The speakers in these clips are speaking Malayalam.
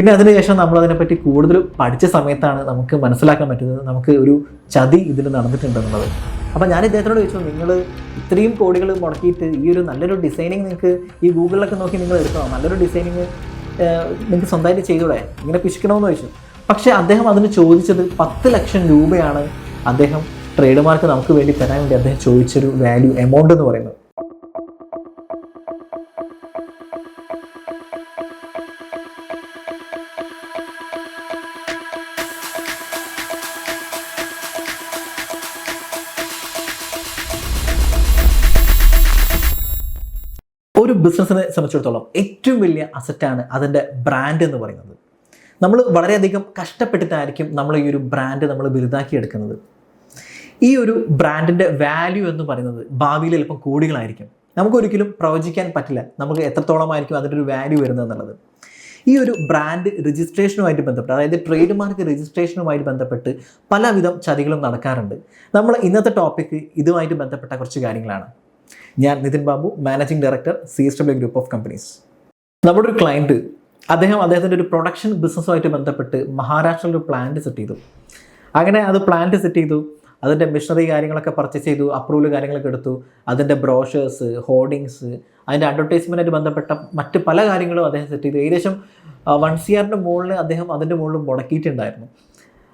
പിന്നെ അതിനുശേഷം നമ്മൾ അതിനെപ്പറ്റി കൂടുതൽ പഠിച്ച സമയത്താണ് നമുക്ക് മനസ്സിലാക്കാൻ പറ്റുന്നത് നമുക്ക് ഒരു ചതി ഇതിൽ നടന്നിട്ടുണ്ടെന്നുള്ളത്. അപ്പോൾ ഞാൻ ഇദ്ദേഹത്തിനോട് ചോദിച്ചു നിങ്ങൾ ഇത്രയും കോടികൾ മുടക്കിയിട്ട് ഈ ഒരു നല്ലൊരു ഡിസൈനിങ് നിങ്ങൾക്ക് ഈ ഗൂഗിളിലൊക്കെ നോക്കി നിങ്ങൾ എടുക്കണോ നല്ലൊരു ഡിസൈനിങ് നിങ്ങൾക്ക് സ്വന്തമായിട്ട് ചെയ്തൂടെ? ഇങ്ങനെ പിശിക്കണമെന്ന് ചോദിച്ചു. പക്ഷേ അദ്ദേഹം അതിന് ചോദിച്ചത് പത്ത് ലക്ഷം രൂപയാണ് അദ്ദേഹം ട്രേഡ് മാർക്ക് നമുക്ക് വേണ്ടി തരാൻ വേണ്ടി അദ്ദേഹം ചോദിച്ചൊരു വാല്യൂ എമൗണ്ട് എന്ന് പറയുന്നത്. ഒരു ബിസിനസ്സിനെ സംബന്ധിച്ചിടത്തോളം ഏറ്റവും വലിയ അസറ്റാണ് അതിന്റെ ബ്രാൻഡ് എന്ന് പറയുന്നത്. നമ്മൾ വളരെയധികം കഷ്ടപ്പെട്ടിട്ടായിരിക്കും നമ്മൾ ഈ ഒരു ബ്രാൻഡ് നമ്മൾ വലുതാക്കി എടുക്കുന്നത്. ഈ ഒരു ബ്രാൻഡിന്റെ വാല്യൂ എന്ന് പറയുന്നത് ഭാവിയിൽ ചിലപ്പം കോടികളായിരിക്കും. നമുക്കൊരിക്കലും പ്രവചിക്കാൻ പറ്റില്ല. നമുക്ക് എത്രത്തോളമായിരിക്കും അതിന്റെ ഒരു വാല്യൂ വരുന്നത് എന്നുള്ളത്. ഈ ഒരു ബ്രാൻഡ് രജിസ്ട്രേഷനുമായിട്ട് ബന്ധപ്പെട്ട് അതായത് ട്രേഡ് മാർക്ക് രജിസ്ട്രേഷനുമായിട്ട് ബന്ധപ്പെട്ട് പലവിധം ചതികളും നടക്കാറുണ്ട്. നമ്മൾ ഇന്നത്തെ ടോപ്പിക്ക് ഇതുമായിട്ട് ബന്ധപ്പെട്ട കുറച്ച് കാര്യങ്ങളാണ്. ഞാൻ Nithin Babu managing director C S W group of companies നമ്മുടെ ഒരു ക്ലയന്റ് അദ്ദേഹം അദ്ദേഹത്തിന്റെ ഒരു പ്രൊഡക്ഷൻ ബിസിനസ്സുമായിട്ട് ബന്ധപ്പെട്ട് മഹാരാഷ്ട്രയിൽ ഒരു പ്ലാന്റ് സെറ്റ് ചെയ്തു. അങ്ങനെ അത് പ്ലാന്റ് സെറ്റ് ചെയ്തു. അതിന്റെ മെഷീനറി കാര്യങ്ങളൊക്കെ പർച്ചേസ് ചെയ്തു അപ്രൂവൽ കാര്യങ്ങളൊക്കെ എടുത്തു. അതിന്റെ ബ്രോഷേഴ്സ് ഹോർഡിങ്സ് അതിന്റെ അഡ്വർടൈസ്മെന്റായിട്ട് ബന്ധപ്പെട്ട മറ്റ് പല കാര്യങ്ങളും അദ്ദേഹം സെറ്റ് ചെയ്തു. ഏകദേശം വൺ സി ആറിന്റെ മുകളിൽ അദ്ദേഹം അതിന്റെ മുകളിൽ മുടക്കിയിട്ടുണ്ടായിരുന്നു.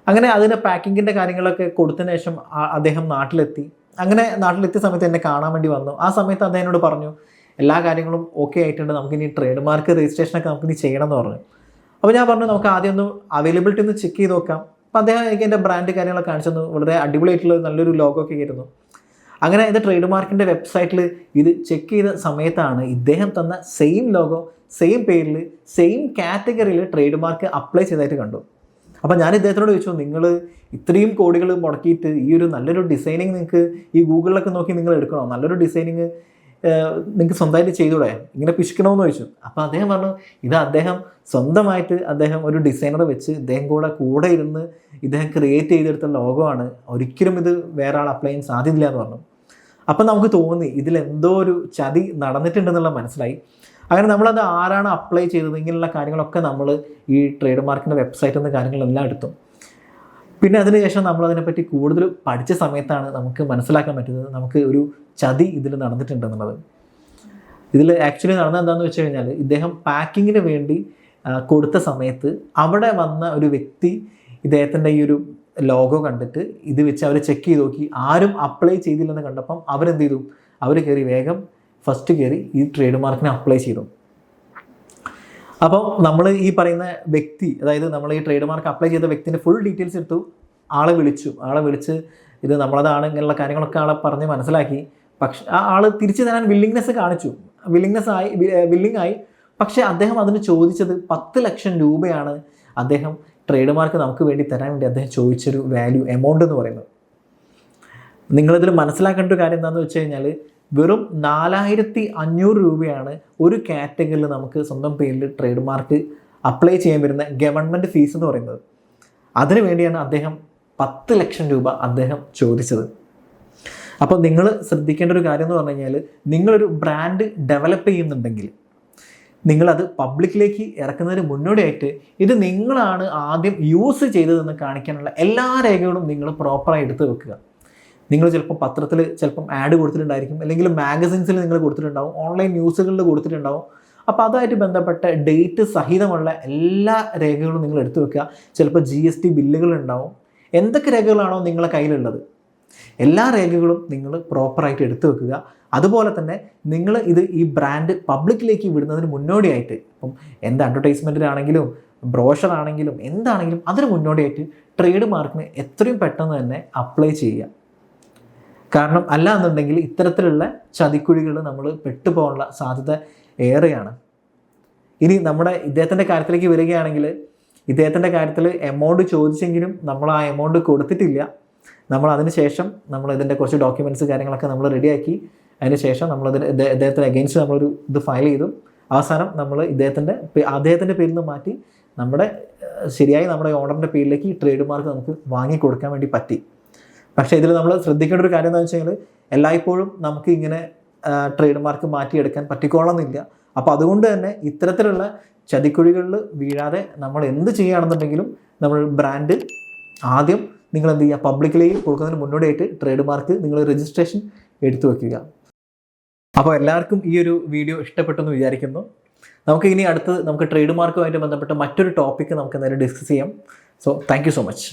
അങ്ങനെ അതിന്റെ പാക്കിങ്ങിന്റെ കാര്യങ്ങളൊക്കെ കൊടുത്തതിന് ശേഷം അദ്ദേഹം നാട്ടിലെത്തി. അങ്ങനെ നാട്ടിലെത്തിയ സമയത്ത് എന്നെ കാണാൻ വേണ്ടി വന്നു. ആ സമയത്ത് അദ്ദേഹം എന്നോട് പറഞ്ഞു എല്ലാ കാര്യങ്ങളും ഓക്കെ ആയിട്ടുണ്ട്. നമുക്ക് ഇനി ട്രേഡ് മാർക്ക് രജിസ്ട്രേഷനൊക്കെ നമുക്ക് ഇനി ചെയ്യണം എന്ന് പറഞ്ഞു. അപ്പോൾ ഞാൻ പറഞ്ഞു നമുക്ക് ആദ്യം ഒന്ന് അവൈലബിലിറ്റി ഒന്ന് ചെക്ക് ചെയ്ത് നോക്കാം. അപ്പോൾ അദ്ദേഹം എനിക്ക് എന്റെ ബ്രാൻഡ് കാര്യങ്ങളൊക്കെ കാണിച്ചു തന്നു. വളരെ അടിപൊളിയായിട്ടുള്ള നല്ലൊരു ലോഗോ ഒക്കെ ആയിരുന്നു. അങ്ങനെ ഇത് ട്രേഡ് മാർക്കിന്റെ വെബ്സൈറ്റിൽ ഇത് ചെക്ക് ചെയ്ത സമയത്താണ് ഇദ്ദേഹം തന്ന സെയിം ലോഗോ സെയിം പേരിൽ സെയിം കാറ്റഗറിയിൽ ട്രേഡ് മാർക്ക് അപ്ലൈ ചെയ്തതായിട്ട് കണ്ടു. അപ്പോൾ ഞാൻ ഇദ്ദേഹത്തിനോട് ചോദിച്ചു നിങ്ങൾ ഇത്രയും കോടികൾ മുടക്കിയിട്ട് ഈ ഒരു നല്ലൊരു ഡിസൈനിങ് നിങ്ങൾക്ക് ഈ ഗൂഗിളിലൊക്കെ നോക്കി നിങ്ങൾ എടുക്കണോ? നല്ലൊരു ഡിസൈനിങ് നിങ്ങൾക്ക് സ്വന്തമായിട്ട് ചെയ്തൂടെ? ഇങ്ങനെ പിശിക്കണമെന്ന് ചോദിച്ചു. അപ്പോൾ അദ്ദേഹം പറഞ്ഞു ഇത് അദ്ദേഹം സ്വന്തമായിട്ട് അദ്ദേഹം ഒരു ഡിസൈനർ വെച്ച് ഇദ്ദേഹം കൂടെ കൂടെ ഇരുന്ന് ഇദ്ദേഹം ക്രിയേറ്റ് ചെയ്തെടുത്ത ലോകമാണ്. ഒരിക്കലും ഇത് വേറെ ആൾ അപ്ലൈ ചെയ്യാൻ സാധ്യതയില്ല എന്ന് പറഞ്ഞു. അപ്പം നമുക്ക് തോന്നി ഇതിലെന്തോ ഒരു ചതി നടന്നിട്ടുണ്ടെന്നുള്ള മനസ്സിലായി. അങ്ങനെ നമ്മളത് ആരാണ് അപ്ലൈ ചെയ്തത്? ഇങ്ങനെയുള്ള കാര്യങ്ങളൊക്കെ നമ്മൾ ഈ ട്രേഡ് മാർക്കിന്റെ വെബ്സൈറ്റിൽ നിന്ന് കാര്യങ്ങളെല്ലാം എടുത്തു. പിന്നെ അതിനുശേഷം നമ്മൾ അതിനെപ്പറ്റി കൂടുതൽ പഠിച്ച സമയത്താണ് നമുക്ക് മനസ്സിലാക്കാൻ പറ്റുന്നത് നമുക്ക് ഒരു ചതി ഇതിൽ നടന്നിട്ടുണ്ടെന്നുള്ളത്. ഇതിൽ ആക്ച്വലി നടന്ന എന്താണെന്ന് വെച്ച് കഴിഞ്ഞാൽ ഇദ്ദേഹം പാക്കിങ്ങിന് വേണ്ടി കൊടുത്ത സമയത്ത് അവിടെ വന്ന ഒരു വ്യക്തി ഇദ്ദേഹത്തിന്റെ ഈ ഒരു ലോഗോ കണ്ടിട്ട് ഇത് വെച്ച് അവർ ചെക്ക് ചെയ്ത് നോക്കി. ആരും അപ്ലൈ ചെയ്തില്ലെന്ന് കണ്ടപ്പം അവരെന്ത് ചെയ്തു? അവർ കയറി വേഗം ഫസ്റ്റ് കയറി ഈ ട്രേഡ് മാർക്കിനെ അപ്ലൈ ചെയ്തു. അപ്പോൾ നമ്മൾ ഈ പറയുന്ന വ്യക്തി അതായത് നമ്മൾ ഈ ട്രേഡ് മാർക്ക് അപ്ലൈ ചെയ്ത വ്യക്തിന്റെ ഫുൾ ഡീറ്റെയിൽസ് എടുത്തു. ആളെ വിളിച്ചു. ആളെ വിളിച്ച് ഇത് നമ്മളതാണ് ഇങ്ങനെയുള്ള കാര്യങ്ങളൊക്കെ ആളെ പറഞ്ഞ് മനസ്സിലാക്കി. പക്ഷെ ആ ആൾ തിരിച്ചു തരാൻ വില്ലിങ്നെസ് കാണിച്ചു. വില്ലിങ്നെസ് ആയി വില്ലിങ് ആയി. പക്ഷേ അദ്ദേഹം അതിന് ചോദിച്ചത് പത്ത് ലക്ഷം രൂപയാണ് അദ്ദേഹം ട്രേഡ് മാർക്ക് നമുക്ക് വേണ്ടി തരാൻ വേണ്ടി അദ്ദേഹം ചോദിച്ചൊരു വാല്യൂ എമൗണ്ട് എന്ന് പറയുന്നത്. നിങ്ങളിതിൽ മനസ്സിലാക്കേണ്ട ഒരു കാര്യം എന്താണെന്ന് വെച്ച് കഴിഞ്ഞാൽ വെറും നാലായിരത്തി അഞ്ഞൂറ് രൂപയാണ് ഒരു കാറ്റഗറിയിൽ നമുക്ക് സ്വന്തം പേരിൽ ട്രേഡ് മാർക്ക് അപ്ലൈ ചെയ്യാൻ വരുന്ന ഗവൺമെന്റ് ഫീസ് എന്ന് പറയുന്നത്. അതിനു വേണ്ടിയാണ് അദ്ദേഹം പത്ത് ലക്ഷം രൂപ അദ്ദേഹം ചോദിച്ചത്. അപ്പോൾ നിങ്ങൾ ശ്രദ്ധിക്കേണ്ട ഒരു കാര്യം എന്ന് പറഞ്ഞു കഴിഞ്ഞാൽ നിങ്ങളൊരു ബ്രാൻഡ് ഡെവലപ്പ് ചെയ്യുന്നുണ്ടെങ്കിൽ നിങ്ങളത് പബ്ലിക്കിലേക്ക് ഇറക്കുന്നതിന് മുന്നോടിയായിട്ട് ഇത് നിങ്ങളാണ് ആദ്യം യൂസ് ചെയ്തതെന്ന് കാണിക്കാനുള്ള എല്ലാ രേഖകളും നിങ്ങൾ പ്രോപ്പറായി എടുത്ത് വെക്കുക. നിങ്ങൾ ചിലപ്പോൾ പത്രത്തിൽ ചിലപ്പം ആഡ് കൊടുത്തിട്ടുണ്ടായിരിക്കും. അല്ലെങ്കിൽ മാഗസിൻസിൽ നിങ്ങൾ കൊടുത്തിട്ടുണ്ടാവും. ഓൺലൈൻ ന്യൂസുകളിൽ കൊടുത്തിട്ടുണ്ടാവും. അപ്പോൾ അതുമായിട്ട് ബന്ധപ്പെട്ട ഡേറ്റ് സഹിതമുള്ള എല്ലാ രേഖകളും നിങ്ങൾ എടുത്തു വെക്കുക. ചിലപ്പോൾ ജി എസ് ടി ബില്ലുകളുണ്ടാവും എന്തൊക്കെ രേഖകളാണോ നിങ്ങളെ കയ്യിലുള്ളത്? എല്ലാ രേഖകളും നിങ്ങൾ പ്രോപ്പറായിട്ട് എടുത്തു വെക്കുക. അതുപോലെ തന്നെ നിങ്ങൾ ഇത് ഈ ബ്രാൻഡ് പബ്ലിക്കിലേക്ക് വിടുന്നതിന് മുന്നോടിയായിട്ട് ഇപ്പം എന്ത് അഡ്വർടൈസ്മെന്റിലാണെങ്കിലും ബ്രോഷർ ആണെങ്കിലും എന്താണെങ്കിലും അതിന് മുന്നോടിയായിട്ട് ട്രേഡ് മാർക്കിന് എത്രയും പെട്ടെന്ന് തന്നെ അപ്ലൈ ചെയ്യുക. കാരണം അല്ല എന്നുണ്ടെങ്കിൽ ഇത്തരത്തിലുള്ള ചതിക്കുഴികൾ നമ്മൾ പെട്ടുപോകാനുള്ള സാധ്യത ഏറെയാണ്. ഇനി നമ്മുടെ ഇദ്ദേഹത്തിന്റെ കാര്യത്തിലേക്ക് വരികയാണെങ്കിൽ ഇദ്ദേഹത്തിന്റെ കാര്യത്തിൽ എമൗണ്ട് ചോദിച്ചെങ്കിലും നമ്മൾ ആ എമൗണ്ട് കൊടുത്തിട്ടില്ല. നമ്മൾ അതിന് ശേഷം നമ്മൾ ഇതിന്റെ കുറച്ച് ഡോക്യുമെന്റ്സ് കാര്യങ്ങളൊക്കെ നമ്മൾ റെഡിയാക്കി അതിന് ശേഷം നമ്മൾ ഇതിന് ഇദ്ദേ- ഇദ്ദേഹത്തിന് അഗെയിൻസ്റ്റ് നമ്മളൊരു ഇത് ഫയൽ ചെയ്തു. അവസാനം നമ്മൾ ഇദ്ദേഹത്തിന്റെ അദ്ദേഹത്തിന്റെ പേരിൽ നിന്ന് മാറ്റി നമ്മുടെ ശരിയായി നമ്മുടെ ഓണറിന്റെ പേരിലേക്ക് ട്രേഡ് മാർക്ക് നമുക്ക് വാങ്ങി കൊടുക്കാൻ വേണ്ടി പറ്റി. പക്ഷേ ഇതിൽ നമ്മൾ ശ്രദ്ധിക്കേണ്ട ഒരു കാര്യം എന്താണെന്ന് വെച്ച് കഴിഞ്ഞാൽ എല്ലായ്പ്പോഴും നമുക്ക് ഇങ്ങനെ ട്രേഡ് മാർക്ക് മാറ്റിയെടുക്കാൻ പറ്റിക്കോളണമെന്നില്ല അപ്പോൾ അതുകൊണ്ട് തന്നെ ഇത്തരത്തിലുള്ള ചതിക്കുഴികളിൽ വീഴാതെ നമ്മൾ എന്ത് ചെയ്യുകയാണെന്നുണ്ടെങ്കിലും നമ്മൾ ബ്രാൻഡ് ആദ്യം നിങ്ങൾ എന്ത് ചെയ്യുക പബ്ലിക്കിലേക്ക് കൊടുക്കുന്നതിന് മുന്നോടിയായിട്ട് ട്രേഡ് മാർക്ക് നിങ്ങൾ രജിസ്ട്രേഷൻ എടുത്തു വെക്കുക. അപ്പോൾ എല്ലാവർക്കും ഈ ഒരു വീഡിയോ ഇഷ്ടപ്പെട്ടെന്ന് വിചാരിക്കുന്നു. നമുക്ക് ഇനി അടുത്ത് നമുക്ക് ട്രേഡ് മാർക്കുമായിട്ട് ബന്ധപ്പെട്ട മറ്റൊരു ടോപ്പിക്ക് നമുക്ക് എന്തായാലും ഡിസ്കസ് ചെയ്യാം. So thank so much